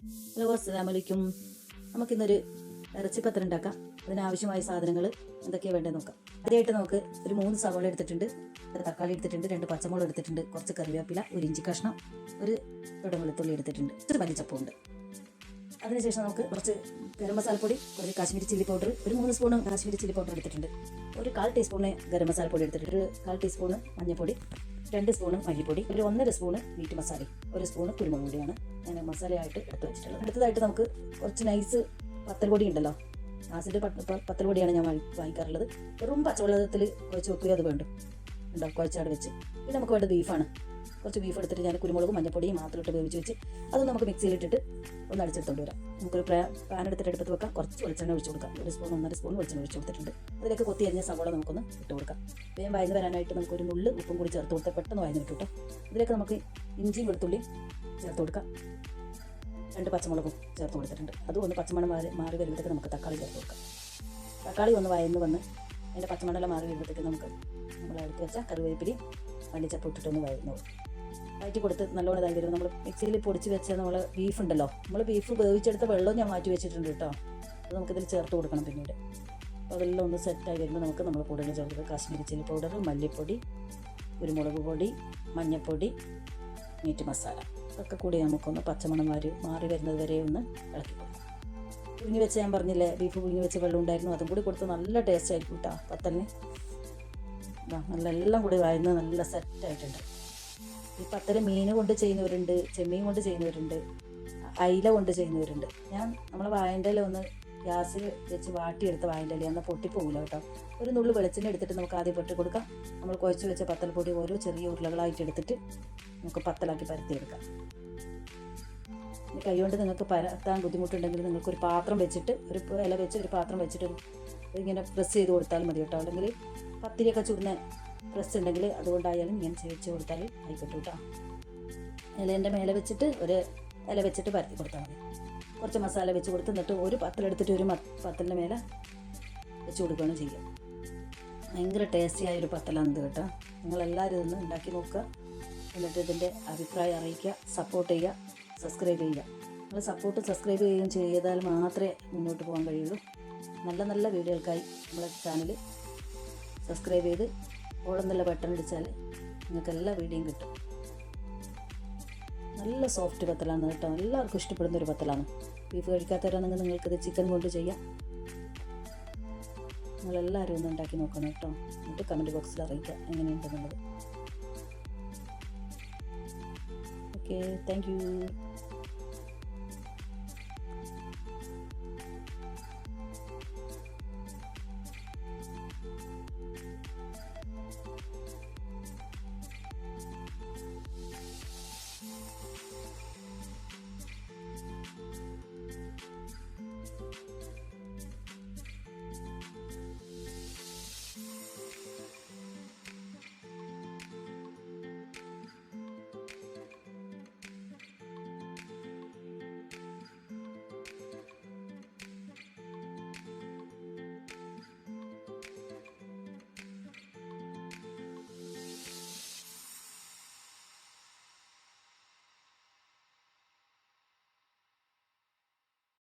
Hello അസ്സലാമലൈക്കും നമുക്കിന്നൊരു ഇറച്ചിപ്പത്തൽ ഉണ്ടാക്കാം. അതിനാവശ്യമായ സാധനങ്ങൾ എന്തൊക്കെയാണ് വേണ്ടത് നോക്കാം. ആദ്യമായിട്ട് നമുക്ക് ഒരു മൂന്ന് സവാള എടുത്തിട്ടുണ്ട്. ഒരു തക്കാളി എടുത്തിട്ടുണ്ട്. രണ്ട് പച്ചമുളക് എടുത്തിട്ടുണ്ട്. കുറച്ച് കറിവേപ്പില ഒരു ഇഞ്ചി കഷ്ണം ഒരു തുടം എടുത്തിട്ടുണ്ട്. ഒരു മല്ലിച്ചപ്പുണ്ട് അതിനുശേഷം നമുക്ക് കുറച്ച് ഗരം മസാലപ്പൊടി കുറച്ച് കാശ്മീരി ചില്ലി പൗഡർ ഒരു മൂന്ന് സ്പൂൺ കാശ്മീരി ചില്ലി പൗഡർ എടുത്തിട്ടുണ്ട്. ഒരു കാൽ ടീസ്പൂണ് ഗരം മസാലപ്പൊടി എടുത്തിട്ടുണ്ട്. ഒരു കാൽ ടീസ്പൂണ് മഞ്ഞൾപ്പൊടി. രണ്ട് സ്പൂണ് മല്ലിപ്പൊടി ഒരു ഒന്നര സ്പൂണ് മീറ്റ് മസാല ഒരു സ്പൂണ് കുരുമുളക് പൊടിയാണ് ഞാൻ മസാലയായിട്ട് എടുത്ത് വെച്ചിട്ടുള്ളത്. അടുത്തതായിട്ട് നമുക്ക് കുറച്ച് നൈസ് പത്തൽ പൊടി ഉണ്ടല്ലോ ആസിഡ് പത്തൽ പൊടിയാണ് ഞാൻ വാങ്ങി- വാങ്ങിക്കാറുള്ളത്. വെറും പച്ചവെള്ളത്തിൽ കുഴച്ച് വെക്കുകയോ അത് വേണ്ടു? ഉണ്ടോ? കുഴച്ചാട് വെച്ച്. പിന്നെ നമുക്ക് വേണ്ടത് ബീഫാണ് കുറച്ച് ബീഫ് എടുത്തിട്ട് ഞാൻ കുരുമുളകും മഞ്ഞപ്പൊടിയും മാത്രം ഇട്ട് വേവിച്ച് വെച്ച് അത് നമുക്ക് മിക്സിയിലിട്ടിട്ട് ഒന്ന് അടിച്ചെടുത്തോണ്ട് വരാം. നമുക്കൊരു പാൻ എടുത്തിട്ട് എടുത്ത് വെക്കാം. കുറച്ച് വെളിച്ചെണ്ണ ഒഴിച്ച് കൊടുക്കാം. ഒരു സ്പൂൺ ഒന്നര സ്പൂൺ വെളിച്ചെണ്ണ ഒഴിച്ച് കൊടുത്തിട്ടുണ്ട്. അതിലേക്ക് കൊത്തി അരിഞ്ഞ സവോള നമുക്കൊന്ന് ഇട്ട് കൊടുക്കാം. വേഗം വയന്ന് വരാനായിട്ട് നമുക്കൊരു നുള്ള് ഉപ്പും കൂടി ചേർത്ത് കൊടുത്താൽ പെട്ടെന്ന് വയന്ന് കിട്ടും കേട്ടോ. ഇതിലേക്ക് നമുക്ക് ഇഞ്ചിയും വെളുത്തുള്ളി ചേർത്ത് കൊടുക്കാം. രണ്ട് പച്ചമുളകും ചേർത്ത് കൊടുത്തിട്ടുണ്ട്. അതും ഒന്ന് പച്ചമണം മാറി മാറി വരുമ്പോഴത്തേക്ക് നമുക്ക് തക്കാളി ചേർത്ത് കൊടുക്കാം. തക്കാളി ഒന്ന് വയന്ന് വന്ന് അതിന്റെ പച്ചമണ്ണെല്ലാം മാറി വരുമ്പോഴത്തേക്ക് നമുക്ക് നമ്മൾ എടുത്ത് വെച്ച കറിവേപ്പിലി മല്ലിച്ചപ്പ് ഇട്ടിട്ടൊന്ന് വയന്നു വയറ്റി കൊടുത്ത് നല്ലോണം ഇതായി വരും നമ്മൾ മിക്സിയിൽ പൊടിച്ച് വെച്ച നമ്മൾ ബീഫ് ഉണ്ടല്ലോ. നമ്മൾ ബീഫ് വേവിച്ചെടുത്ത വെള്ളം ഞാൻ മാറ്റി വെച്ചിട്ടുണ്ട് കേട്ടോ അത് നമുക്കിതിൽ ചേർത്ത് കൊടുക്കണം പിന്നീട്. അപ്പോൾ അതെല്ലാം ഒന്ന് സെറ്റായി വരുമ്പോൾ നമുക്ക് നമ്മൾ കൂടുതൽ ചേർത്ത് കാശ്മീരി ചില്ലി പൗഡർ മല്ലിപ്പൊടി കുരുമുളക് പൊടി മഞ്ഞൾപ്പൊടി മീറ്റ് മസാല ഇതൊക്കെ കൂടി നമുക്കൊന്ന് പച്ചമണം മാറി മാറി വരുന്നത് വരെ ഒന്ന് ഇളക്കി കൊടുക്കും. പുഴുങ്ങി വെച്ച് ഞാൻ പറഞ്ഞില്ലേ ബീഫ് പുഴുങ്ങി വെച്ച് വെള്ളം ഉണ്ടായിരുന്നു. അതും കൂടി കൊടുത്ത് നല്ല ടേസ്റ്റ് ആയിരിക്കും കേട്ടോ പത്തന്നെ നല്ല എല്ലാം കൂടി വായുന്നത് നല്ല സെറ്റായിട്ടുണ്ട് ഈ പത്തൽ മീൻ കൊണ്ട് ചെയ്യുന്നവരുണ്ട് ചെമ്മീൻ കൊണ്ട് ചെയ്യുന്നവരുണ്ട് അയില കൊണ്ട് ചെയ്യുന്നവരുണ്ട്. ഞാൻ നമ്മളെ വായന്റെ ഇല ഒന്ന് ഗ്യാസിൽ വെച്ച് വാട്ടിയെടുത്ത് വായന്റെ ഇല എന്നാൽ പൊട്ടിപ്പോകില്ല കേട്ടോ. ഒരു നുള്ളു വെളിച്ചെണ്ണ എടുത്തിട്ട് നമുക്ക് ആദ്യം പൊട്ടി കൊടുക്കാം. നമ്മൾ കുഴച്ച് വെച്ച പത്തൽപ്പൊടി ഓരോ ചെറിയ ഉരുളകളായിട്ട് എടുത്തിട്ട് നമുക്ക് പത്തലാക്കി പരത്തിയെടുക്കാം. കൈകൊണ്ട് നിങ്ങൾക്ക് പരത്താൻ ബുദ്ധിമുട്ടുണ്ടെങ്കിൽ നിങ്ങൾക്ക് ഒരു പാത്രം വെച്ചിട്ട് ഒരു ഇല വെച്ച് ഒരു പാത്രം വെച്ചിട്ട് ഇങ്ങനെ പ്രസ് ചെയ്ത് കൊടുത്താൽ മതി കേട്ടോ. അല്ലെങ്കിൽ പത്തിരിയൊക്കെ ചുടുന്ന പ്രസ് ഉണ്ടെങ്കിൽ അതുകൊണ്ടായാലും ഇങ്ങനെ ചേച്ച് കൊടുത്താൽ ആയിക്കോട്ടെ കേട്ടോ. ഇലേന്റെ മേലെ വെച്ചിട്ട് ഒരു ഇല വെച്ചിട്ട് പരത്തി കൊടുത്താൽ മതി. കുറച്ച് മസാല വെച്ച് കൊടുത്ത് എന്നിട്ട് ഒരു പത്തലെടുത്തിട്ട് ഒരു പത്തലിന്റെ മേലെ വെച്ച് കൊടുക്കുകയാണ് ചെയ്യുക. ഭയങ്കര ടേസ്റ്റിയായ ഒരു പത്തലാണ് ഇത് കേട്ടോ. നിങ്ങളെല്ലാവരും ഇതൊന്ന് ഉണ്ടാക്കി നോക്കുക. എന്നിട്ട് ഇതിന്റെ അഭിപ്രായം അറിയിക്കുക സപ്പോർട്ട് ചെയ്യുക സബ്സ്ക്രൈബ് ചെയ്യുക. നിങ്ങൾ സപ്പോർട്ട് സബ്സ്ക്രൈബ് ചെയ്യുകയും ചെയ്താൽ മാത്രമേ മുന്നോട്ട് പോകാൻ കഴിയുള്ളൂ. നല്ല നല്ല വീഡിയോകൾക്കായി നമ്മുടെ ചാനൽ സബ്സ്ക്രൈബ് ചെയ്ത് ഓളെന്നുള്ള ബട്ടൺ അടിച്ചാൽ നിങ്ങൾക്ക് എല്ലാ വീഡിയോയും കിട്ടും. നല്ല സോഫ്റ്റ് പത്തലാണ് കേട്ടോ. എല്ലാവർക്കും ഇഷ്ടപ്പെടുന്ന ഒരു പത്തലാണ് ബീഫ് കഴിക്കാത്തവരാണെങ്കിൽ നിങ്ങൾക്കിത് ചിക്കൻ കൊണ്ട് ചെയ്യാം. നിങ്ങളെല്ലാവരും ഒന്ന് ഉണ്ടാക്കി നോക്കണം കേട്ടോ. എന്നിട്ട് കമന്റ് ബോക്സിൽ അറിയിക്കുക എങ്ങനെയുണ്ടെന്നുള്ളത്. Okay thank you